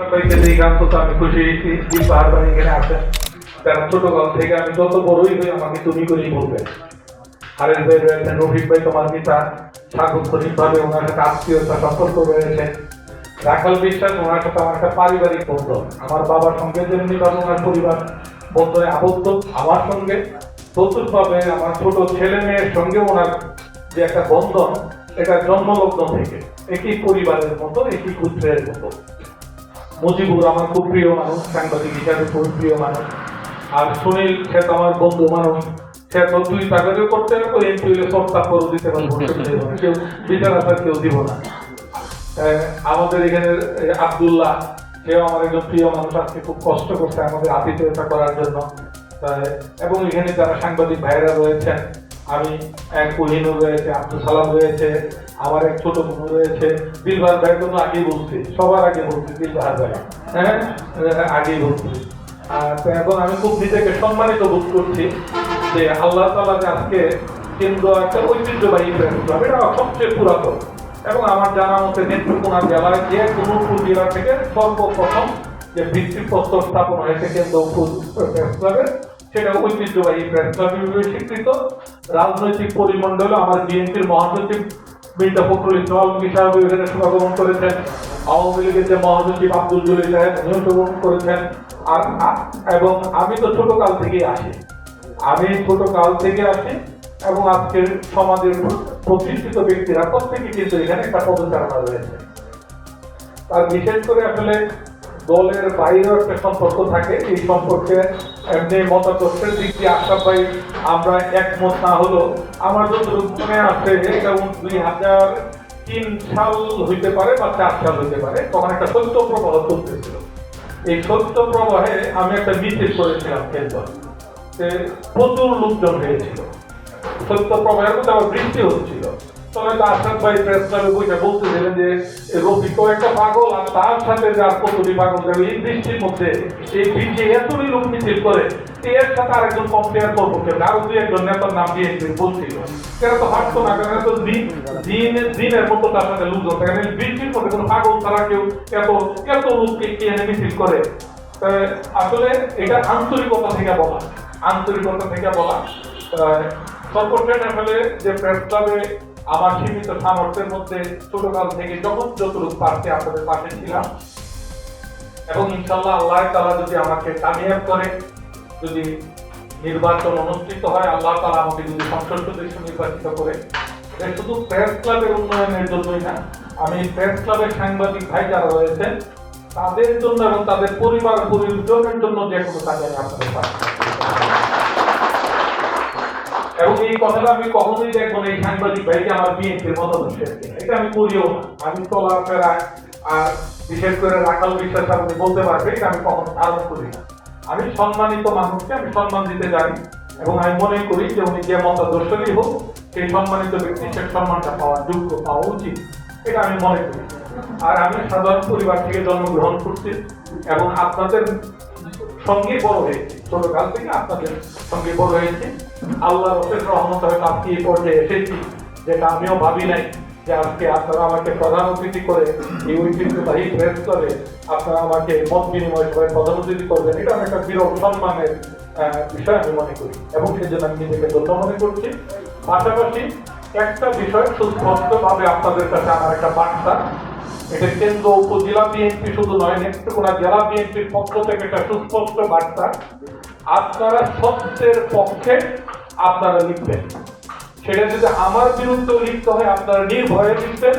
সবাইকে দেখে অন্তত আমি খুশি হয়েছি দিল পাহাড় এখানে আসেন কারণ ছোটকাল থেকে আমি যত বড়ই হই আমাকে তুমি করেই বলবে হারের ভাই রয়েছেন রফিক ভাই তোমার পিতা সাংগঠনিক ভাবে ওনার সাথে আত্মীয়তা সম্পর্ক রয়েছে রাখাল বিশ্বাস ওনার সাথে আমার একটা পারিবারিক বন্ধন আমার বাবার সঙ্গে যেমনি ভাবে ওনার পরিবার বন্ধনে আবদ্ধ আমার সঙ্গে চতুর্থভাবে আমার ছোট ছেলে মেয়ের সঙ্গে ওনার যে একটা বন্ধন এটা জন্মলগ্ন থেকে একই পরিবারের মতো একই পুত্রের মতো মুজিবুর আমার খুব প্রিয় মানুষ, সাংবাদিক হিসাবে খুব প্রিয় মানুষ। আর সুনীল, সে তো আমার বন্ধু মানুষ। সে তো দুই টাকাতেও করতে হবে এমপি হলে সব তারপরও দিতে পারব। কেউ বিচার আসার কেউ দিব না। আমাদের এখানে আব্দুল্লাহ, সেও আমার একজন প্রিয় মানুষ, আজকে খুব কষ্ট করছে আমাদের আতিথেয়তা করার জন্য। এবং এখানে যারা সাংবাদিক ভাইরা রয়েছেন, আমি, এক কোহিনুর রয়েছে, আব্দুল সালাম রয়েছে আমার এক ছোট বোন রয়েছে। দিলবার ভাই তো আগেই বলছি সবার আগে বলছি দিলবার ভাই। হ্যাঁ আহ, আগেই বলছি। আর এখন আমি খুব নিজেকে সম্মানিত বোধ করছি যে আল্লাহ তালা আজকে কেন্দ্র একটা ঐতিহ্যবাহী প্রেস এটা সবচেয়ে পুরাতন। এবং আমার জানা মতে নেত্রকোনা জেলায় যে কোনো জেলা থেকে সর্বপ্রথম যে ভিত্তিপ্রস্তর স্থাপন হয়েছে কেন্দ্র প্রেস ক্লাবের সেটা ঐতিহ্যবাহী প্রেস ক্লাব হিসেবে স্বীকৃত। রাজনৈতিক পরিমণ্ডলে আমার বিএনপির মহাসচিব মির্জা ফখরুল ইসলাম সাহেব এখানে শুভাগমন করেছেন। আওয়ামী লীগের যে মহাসচিব আব্দুল জলিল সাহেব উনিও শুভাগমন করেছেন। আর এবং আমি তো ছোট কাল থেকেই আসি। আমি ছোটকাল থেকে আসি এবং আজকের সমাজের প্রতিষ্ঠিত ব্যক্তিরা প্রত্যেকে কিন্তু এখানে একটা পদচারণা রয়েছে। আর বিশেষ করে আসলে দলের বাইরেও একটা সম্পর্ক থাকে। এই সম্পর্কে এমনি মতাদর্শের দিক দিয়ে আশরাফ ভাই, আমরা একমত না হলো আমার যতটুকু মনে আছে এটা দুই হাজার তিন সাল হইতে পারে বা চার সাল হইতে পারে। তখন একটা সত্য প্রবাহ চলতেছিল। এই সত্য প্রবাহে আমি একটা মিছিল করেছিলাম কেন্দ্র প্রচুর লোকজন হয়েছিল। সত্য প্রবাহের মধ্যে আবার বৃষ্টি হচ্ছিল। তবে তো আশরাফ ভাই প্রেস ক্লাবে বইটা যে তো একটা পাগল, আর তার সাথে যে আর কতটি পাগল যাবে এই মধ্যে এই এতটি লোক মিছিল করে এর সাথে আরেকজন কম্পেয়ার করব কেউ আরও দুই একজন নেতার নাম দিয়ে বলছিল। তো হাঁটতো না দিন দিন, দিনের মতো তার সাথে কারণ বৃষ্টির মধ্যে কোনো পাগল ছাড়া কেউ এত এত লোককে কে এনে মিছিল করে? আসলে এটা আন্তরিকতা থেকে বলা, আন্তরিকতা থেকে বলা। সর্বশেষ আসলে যে প্রেস ক্লাবে আমার সীমিত সামর্থ্যের মধ্যে ছোটকাল থেকে যখন যতটুকু পারছি আপনাদের পাশে ছিলাম এবং ইনশাল্লাহ আল্লাহ তালা যদি আমাকে কামিয়াব করে, যদি নির্বাচন অনুষ্ঠিত হয়, আল্লাহ তালা আমাকে যদি সংসদ সদস্য নির্বাচিত করে এটা শুধু প্রেস ক্লাবের উন্নয়নের জন্যই না, আমি প্রেস ক্লাবের সাংবাদিক ভাই যারা রয়েছেন, তাদের জন্য এবং তাদের পরিবার পরিজনের জন্য যে কোনো কাজে আমি আপনাদের থাকব। এবং এই কথাটা আমি কখনোই দেখব না, এই সাংবাদিক ভাইকে আমার বিএনপির মতাদর্শের এটা আমি করিও না। আমি চলাফেরা আর বিশেষ করে রাখাল বিশ্বাস আপনি বলতে পারবে, এটা আমি কখনো ধারণ করি না। আমি সম্মানিত মানুষকে আমি সম্মান দিতে জানি এবং আমি মনে করি যে উনি যে মতাদর্শই হোক, সেই সম্মানিত ব্যক্তি সে সম্মানটা পাওয়ার যোগ্য, পাওয়া উচিত। এটা আমি মনে করি। আর আমি সাধারণ পরিবার থেকে জন্মগ্রহণ করছি এবং আপনাদের সঙ্গে বড় হয়েছি। ছোটকাল থেকে আপনাদের সঙ্গে বড় হয়েছি। আল্লাহ রসের রহমত হয়তো আজকে এই পর্যায়ে এসেছি। যেটা আমিও ভাবি নাই যে আজকে আপনারা আমাকে প্রধান অতিথি করে এই ঐতিহ্যবাহী প্রেস করে আপনারা আমাকে মত বিনিময় করে প্রধান অতিথি করবেন। এটা আমি একটা বিরল সম্মানের বিষয় আমি মনে করি। এবং সেজন্য আমি নিজেকে ধন্য মনে করছি। পাশাপাশি একটা বিষয় সুস্পষ্টভাবে আপনাদের কাছে আমার একটা বার্তা। এটা কেন্দ্র উপজেলা বিএনপি শুধু নয়, নেত্রকোনা জেলা বিএনপির পক্ষ থেকে একটা সুস্পষ্ট বার্তা। আপনারা সত্যের পক্ষে আপনারা লিখবেন। সেটা যদি আমার বিরুদ্ধে লিখতে হয়, আপনারা নির্ভয়ে লিখবেন।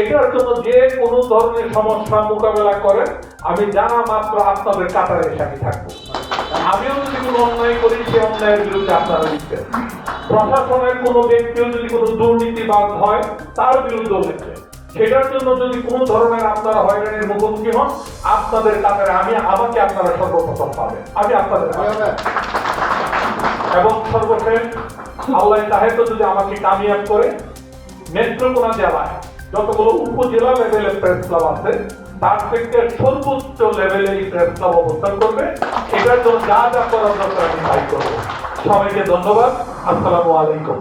এটার জন্য যে কোনো ধরনের সমস্যা মোকাবেলা করেন, আমি জানা মাত্র আপনাদের কাতারে আমি থাকব। আমিও যদি কোনো অন্যায় করি, সে অন্যায়ের বিরুদ্ধে আপনারা লিখবেন। প্রশাসনের কোনো ব্যক্তিও যদি কোনো দুর্নীতিবাদ হয়, তার বিরুদ্ধেও লিখবেন। সেটার জন্য যদি কোনো ধরনের আপনারা হয়রানির মুখোমুখি হন আপনাদের কাতারে আমি আমাকে আপনারা সর্বপ্রথম পাবেন। আমি আপনাদের এবং সর্বশেষ আল্লাহ সাহেব যদি আমাকে কামিয়াব করে নেত্রকোনা জেলায় যতগুলো উপজেলা লেভেলের প্রেস ক্লাব আছে তার থেকে সর্বোচ্চ লেভেলে এই প্রেস ক্লাব অবস্থান করবে। এটার জন্য যা যা করার দরকার আমি তাই করব। সবাইকে ধন্যবাদ। আসসালামু আলাইকুম।